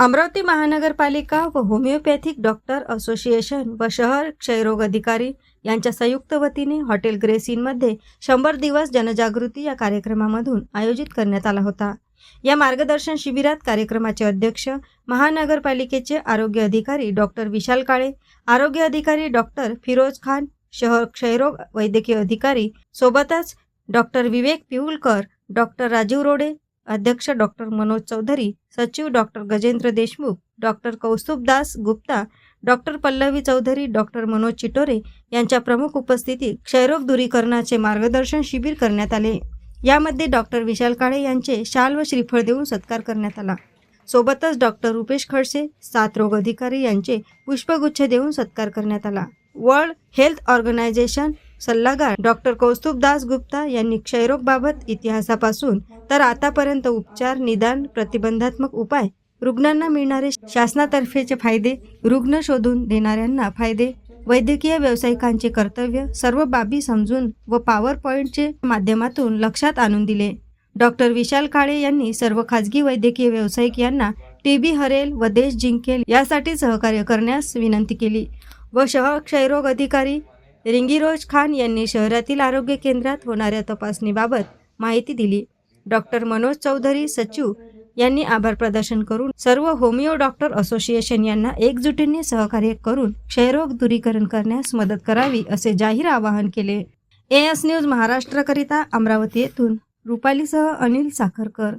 अमरावती महानगरपालिका व homeopathic doctor association व शहर क्षयरोग अधिकारी यांच्या संयुक्त वतीने हॉटेल ग्रेसिनमध्ये शंभर दिवस जनजागृती या कार्यक्रमामधून आयोजित करण्यात आला होता. या मार्गदर्शन शिबिरात कार्यक्रमाचे अध्यक्ष महानगरपालिकेचे आरोग्य अधिकारी डॉक्टर विशाल काळे आरोग्य अधिकारी डॉक्टर फिरोज खान शहर क्षयरोग वैद्यकीय अधिकारी सोबतच डॉक्टर विवेक पिहुलकर डॉक्टर राजीव रोडे अध्यक्ष डॉक्टर मनोज चौधरी सचिव doctor Gajendra Deshmukh doctor Kaustubhdas Gupta doctor Pallavi Chaudhari doctor Manoj Chitore यांच्या प्रमुख उपस्थितीत क्षयरोग दूरीकरणाचे मार्गदर्शन शिबिर करण्यात आले. यामध्ये डॉक्टर विशाल काळे यांचे शाल व श्रीफळ देऊन सत्कार करण्यात आला. सोबतच डॉक्टर रुपेश खडसे सात रोग अधिकारी यांचे पुष्पगुच्छ देऊन सत्कार करण्यात आला. वर्ल्ड हेल्थ ऑर्गनायझेशन सल्लागार डॉक्टर कौस्तुभदास गुप्ता यांनी क्षयरोगबाबत इतिहासापासून तर आतापर्यंत उपचार निदान प्रतिबंधात्मक उपाय रुग्णांना मिळणारे शासनातर्फेचे फायदे रुग्ण शोधून देणाऱ्यांना फायदे वैद्यकीय व्यावसायिकांचे कर्तव्य सर्व बाबी समजून व पॉवर पॉईंटचे माध्यमातून लक्षात आणून दिले. डॉक्टर विशाल काळे यांनी सर्व खाजगी वैद्यकीय व्यावसायिक यांना टीबी हरेल व देश जिंकेल यासाठी सहकार्य करण्यास विनंती केली व शहर क्षयरोग अधिकारी रिंगीरोज खान यांनी शहरातील आरोग्य केंद्रात होणाऱ्या तपासणीबाबत माहिती दिली. डॉक्टर मनोज चौधरी सचिव यांनी आभार प्रदर्शन करून सर्व होमिओ डॉक्टर असोसिएशन यांना एकजुटीने सहकार्य करून क्षयरोग दूरीकरण करण्यास मदत करावी असे जाहीर आवाहन केले. ए एस न्यूज महाराष्ट्रकरिता अमरावती येथून रुपालीसह अनिल साखरकर.